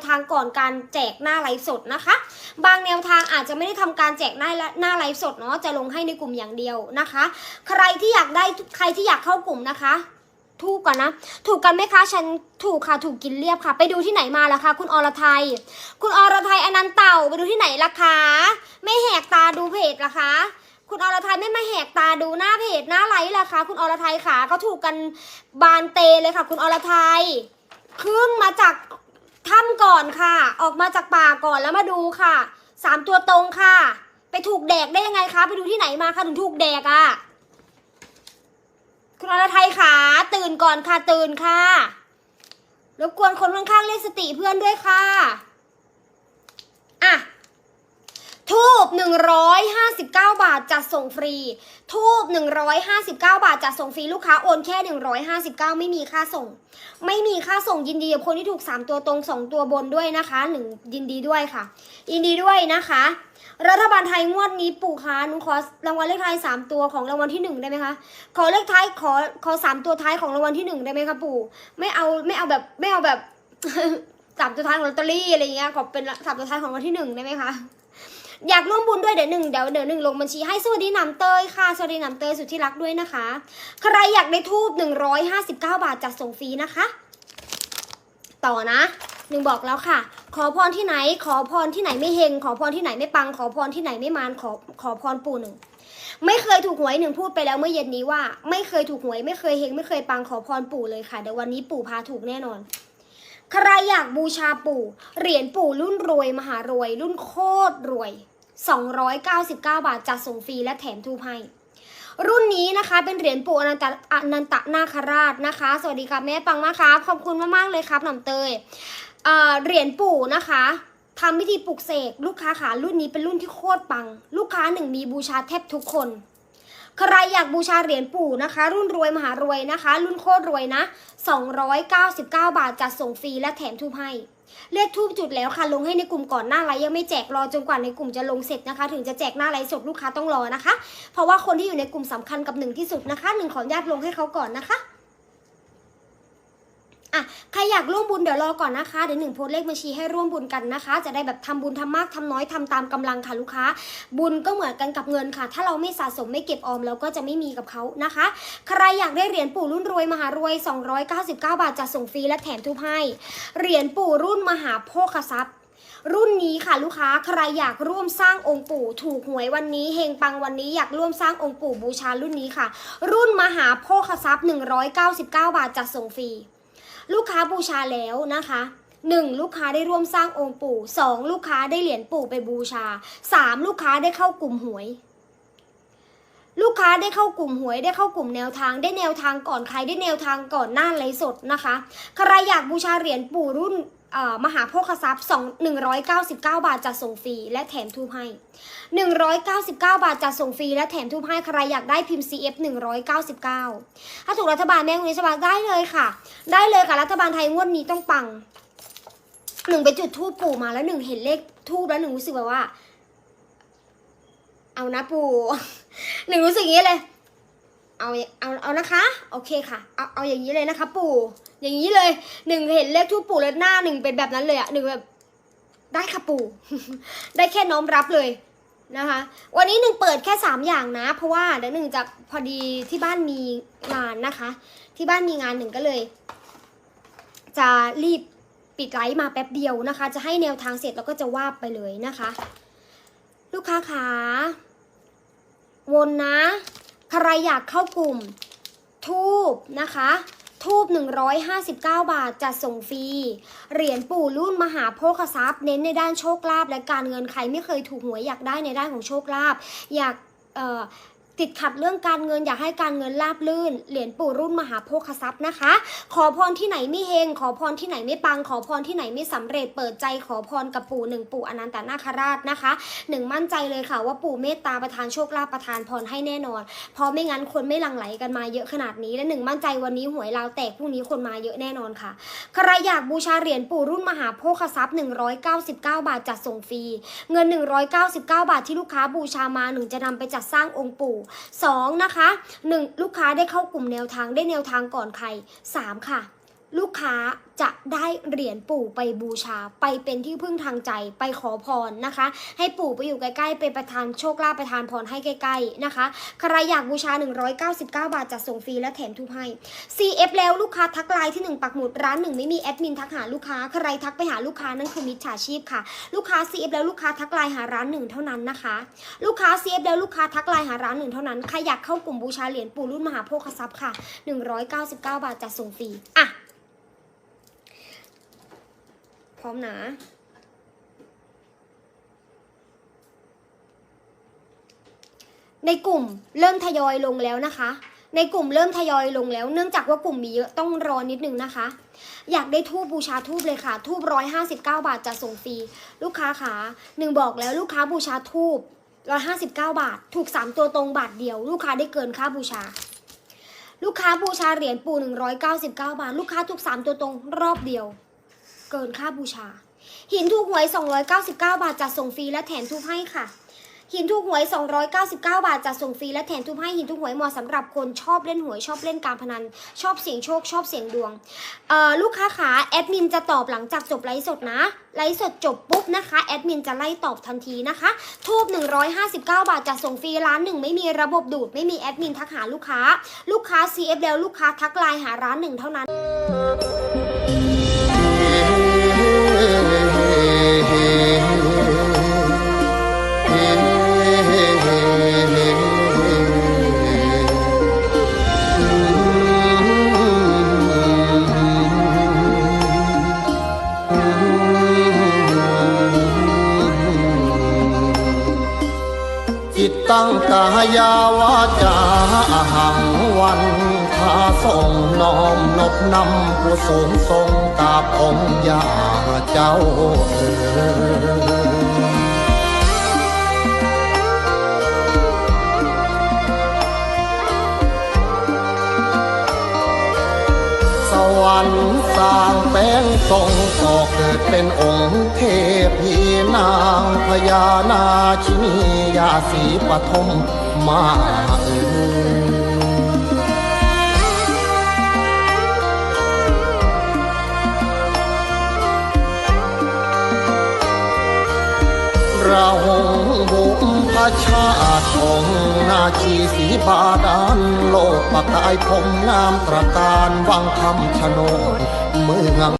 วทางก่อนการแจกหน้าไลฟ์สดนะคะ บางแนวทางอาจจะไม่ได้ทำการแจกหน้าหน้าไลฟ์สดเนาะจะลงให้ในกลุ่มอย่างเดียวนะคะ ใครที่อยากได้ใครที่อยากเข้ากลุ่มนะคะถูกก่อนนะ ถูกกันไหมคะฉันถูกค่ะถูกกินเรียบค่ะ ไปดูที่ไหนมาล่ะคะ คุณอรไทย คุณอรไทยอนันต์เต่าไปดูที่ไหนล่ะคะ ไม่แหกตาดูเพจล่ะคะ คุณอรไทยไม่มาแหกตาดูหน้าเพจหน้าไลฟ์ล่ะคะ คุณอรไทยค่ะเขาถูกกันบานเตเลยค่ะ คุณอรไทยขึ้นมาจาก ถ้ำก่อนค่ะ ออกมาจากป่าก่อนแล้วมาดูค่ะสามตัวตรงค่ะ ไปถูกแดกได้ยังไงคะไปดูที่ไหนมาคะถึงถูกแดกอะ่ะคุณอรไทยขาตื่นก่อนค่ะตื่นค่ะรบกวนคนข้างๆเรียกสติเพื่อนด้วยค่ะ ทูบ159 บาทจัดส่งฟรี ทูบ159 บาทจัดส่งฟรีลูกค้าโอนแค่ 159 ไม่มีค่าส่ง ไม่มีค่าส่งยินดีกับคนที่ถูก 3 ตัวตรง 2 ตัวบนด้วยนะคะหนึ่งยินดีด้วยค่ะ ยินดีด้วยนะคะ รัฐบาลไทยงวดนี้ปู่คะหนูขอรางวัลเลขท้าย 3 ตัวของรางวัลที่ 1 ได้ไหมคะ ขอเลขท้ายขอขอสามตัวท้ายของรางวัลที่ 1 ได้ไหมคะปู่ ไม่เอาไม่เอาแบบไม่เอาแบบสามตัวท้ายของลอตเตอรี่อะไรเงี้ยขอเป็นสามตัวท้ายของวัลที่หนึ่งได้ไหมคะ อยากร่วมบุญด้วยเดี๋ยวหนึ่งเดี๋ยวเดี๋ยวหนึ่งลงบัญชีให้สวัสดีน้ำเตยค่ะ สวัสดีน้ำเตยสุดที่รักด้วยนะคะ ใครอยากได้ทูบหนึ่งร้อยห้าสิบเก้าบาทจัดส่งฟรีนะคะ ต่อนะหนึ่งบอกแล้วค่ะ ขอพรที่ไหน ขอพรที่ไหนไม่เฮง ขอพรที่ไหนไม่ปัง ขอพรที่ไหนไม่มานขอขอพรปู่หนึ่งไม่เคยถูกหวยหนึ่งพูดไปแล้วเมื่อเย็นนี้ว่า ไม่เคยถูกหวยไม่เคยเฮงไม่เคยปังขอพรปู่เลยค่ะเดี๋ยววันนี้ปู่พาถูกแน่นอน ใครอยากบูชาปู่ เหรียญปู่รุ่นรวย มหารวย รุ่นโคตรรวย 299 บาทจัดส่งฟรีและแถมทูให้รุ่นนี้นะคะเป็นเหรียญปู่อนันตอนันตนาคราชนะคะ สวัสดีค่ะแม่ปังนะคะ ขอบคุณมากๆเลยครับหน่อมเตยเอ่อเหรียญปู่นะคะทำพิธีปลุกเสกลูกค้าขารุ่นนี้เป็นรุ่นที่โคตรปัง ลูกค้าหนึ่งมีบูชาแทบทุกคน ใครอยากบูชาเหรียญปู่นะคะ รุ่นรวยมหารวยนะคะ รุ่นโคตรรวยนะ 299 บาทจัดส่งฟรีและแถมทูบให้เลขทูบจุดแล้วค่ะลงให้ในกลุ่มก่อนหน้าไลฟ์ยังไม่แจกรอจนกว่าในกลุ่มจะลงเสร็จนะคะ ถึงจะแจกหน้าไลฟ์สดลูกค้าต้องรอนะคะ เพราะว่าคนที่อยู่ในกลุ่มสำคัญกับหนึ่งที่สุดนะคะหนึ่งขออนุญาตลงให้เขาก่อนนะคะ อะใครอยากร่วมบุญเดี๋ยวรอก่อนนะคะเดี๋ยวหนึ่งโพสเลขบัญชีให้ร่วมบุญกันนะคะ จะได้แบบทำบุญทำมากทำน้อยทำตามกำลังค่ะลูกค้า บุญก็เหมือนกันกับเงินค่ะ ถ้าเราไม่สะสมไม่เก็บออมเราก็จะไม่มีกับเขานะคะ ใครอยากได้เหรียญปู่รุ่นรวยมหารวย 299 บาทจะส่งฟรีและแถมทุบให้เหรียญปู่รุ่นมหาโภคทรัพย์รุ่นนี้ค่ะลูกค้าใครอยากร่วมสร้างองค์ปู่ ถูกหวยวันนี้เฮงปังวันนี้อยากร่วมสร้างองค์ปู่บูชารุ่นนี้ค่ะ รุ่นมหาโภคทรัพย์ 199 บาทจะส่งฟรี ลูกค้าบูชาแล้วนะคะหนึ่งลูกค้าได้ร่วมสร้างองค์ปู่สองลูกค้าได้เหรียญปู่ไปบูชาสามลูกค้าได้เข้ากลุ่มหวย ลูกค้าได้เข้ากลุ่มหวย ได้เข้ากลุ่มแนวทางได้แนวทางก่อนใครได้แนวทางก่อนหน้าไลฟ์สดนะคะใครอยากบูชาเหรียญปู่รุ่น มหาโภคทรัพย์2 199 บาทจะส่งฟรีและแถมทูบให้ 199 บาทจะส่งฟรีและแถมทูบให้ใครอยากได้พิมพ์ CF 199 ถ้าถูกรัฐบาลแม่งนี้สบาได้เลยค่ะ ได้เลยค่ะรัฐบาลไทยงวดนี้ต้องปังหนึ่งไปจุดทูบปู่มาแล้วหนึ่งเห็นเลขทูบแล้วหนึ่งรู้สึกแบบว่า เอานะปู่หนึ่งรู้สึกอย่างนี้เลย เอาเอาเอานะคะ โอเคค่ะ เอาเอาอย่างนี้เลยนะคะ ปู่ อย่างนี้เลยหนึ่งเห็นเลขทูบปู่แล้วหน้าหนึ่งเป็นแบบนั้นเลยอะหนึ่งแบบได้ค่ะปู่ ได้แค่น้อมรับเลยนะคะ วันนี้หนึ่งเปิดแค่สามอย่างนะ เพราะว่าเดี๋ยวหนึ่งจะพอดีที่บ้านมีงานนะคะ ที่บ้านมีงานหนึ่งก็เลย จะรีบปิดไลฟ์มาแป๊บเดียวนะคะ จะให้แนวทางเสร็จแล้วก็จะวาไปเลยนะคะ ลูกค้าขาวนนะ ใครอยากเข้ากลุ่มทูบนะคะ ทูบ159 บาทจะส่งฟรี เหรียญปู่รุ่นมหาโภคทรัพย์เน้นในด้านโชคลาภและการเงินใครไม่เคยถูกหวยอยากได้ในด้านของโชคลาภอยากเอ่อ ติดขัดเรื่องการเงินอยากให้การเงินราบลื่น เหรียญปู่รุ่นมหาโภคทรัพย์นะคะ ขอพรที่ไหนไม่เฮง ขอพรที่ไหนไม่ปัง ขอพรที่ไหนไม่สำเร็จ เปิดใจขอพรกับปู่หนึ่งปู่อนันตนาคราชนะคะหนึ่งมั่นใจเลยค่ะว่าปู่เมตตาประทานโชคลาภประทานพรให้แน่นอน เพราะไม่งั้นคนไม่หลั่งไหลกันมาเยอะขนาดนี้และหนึ่งมั่นใจวันนี้หวยลาวแตกพรุ่งนี้คนมาเยอะแน่นอนค่ะใครอยากบูชาเหรียญปู่รุ่นมหาโภคทรัพย์ 199 บาทจัดส่งฟรี เงิน 199 บาทที่ลูกค้าบูชามาหนึ่งจะนำไปจัดสร้างองค์ปู่2นะคะ1ลูกค้าได้เข้ากลุ่มแนวทางได้แนวทางก่อนใคร 3 ค่ะ ลูกค้าจะได้เหรียญปู่ไปบูชา ไปเป็นที่พึ่งทางใจไปขอพรนะคะ ให้ปู่ไปอยู่ใกล้ๆไปประทานโชคลาภประทานพรให้ใกล้ๆนะคะใครอยากบูชา 199 บาทจัดส่งฟรีและแถมทุกให้ CF แล้วลูกค้าทักไลน์ที่ 1 ปักหมุดร้านหนึ่งไม่มีแอดมินทักหาลูกค้าใครทักไปหาลูกค้านั่นคือมิจฉาชีพค่ะ ลูกค้า CF แล้วลูกค้าทักไลน์หาร้านหนึ่งเท่านั้นนะคะ ลูกค้า CF แล้วลูกค้าทักไลน์หาร้านหนึ่งเท่านั้นใครอยากเข้ากลุ่มบูชาเหรียญปู่รุ่นมหาโภคทรัพย์ค่ะ 199 บาทจัดส่งฟรีอะ พร้อมนะในกลุ่มเริ่มทยอยลงแล้วนะคะ ในกลุ่มเริ่มทยอยลงแล้ว เนื่องจากว่ากลุ่มมีเยอะต้องรอนิดนึงนะคะ อยากได้ทูบบูชาทูบเลยค่ะ ทูบร้อยห้าสิบเก้าบาทจะส่งฟรีลูกค้าขาหนึ่งบอกแล้วลูกค้าบูชาทูบร้อยห้าสิบเก้าบาท ถูกสามตัวตรงบาทเดียว ลูกค้าได้เกินค่าบูชา ลูกค้าบูชาเหรียญปูหนึ่งร้อยเก้าสิบเก้าบาท ลูกค้าถูกสามตัวตรงรอบเดียว เกินค่าบูชา หินถูกหวย 299 บาทจัดส่งฟรีและแถมทุบให้ค่ะ หินถูกหวย 299 บาทจัดส่งฟรีและแถมทุบให้หินถูกหวยเหมาะสำหรับคนชอบเล่นหวยชอบเล่นการพนัน ชอบเสี่ยงโชคชอบเสี่ยงดวงลูกค้าขาแอดมินจะตอบหลังจากจบไลฟ์สดนะไลฟ์สดจบปุ๊บนะคะแอดมินจะไล่ตอบทันทีนะคะทูบ159 บาทจัดส่งฟรีร้านหนึ่งไม่มีระบบดูดไม่มีแอดมินทักหาลูกค้า ลูกค้า CF แล้วลูกค้าทักไลน์หาร้านหนึ่งเท่านั้น ตั้งกายาวาจาหังวันทาส่งน้อมนบนำผู้สูงทรงกาบองค์ยาเจ้าเอ๋ยสวรรค์สร้างแป้งทรงก่อเกิดเป็นองค์เทพี นางพญานาชินียาสีปฐมมาเอ่ยราบุพชาติองนาชีสีบาดาลโลกประกายผมงามตระการวังคำชะโนดเมือง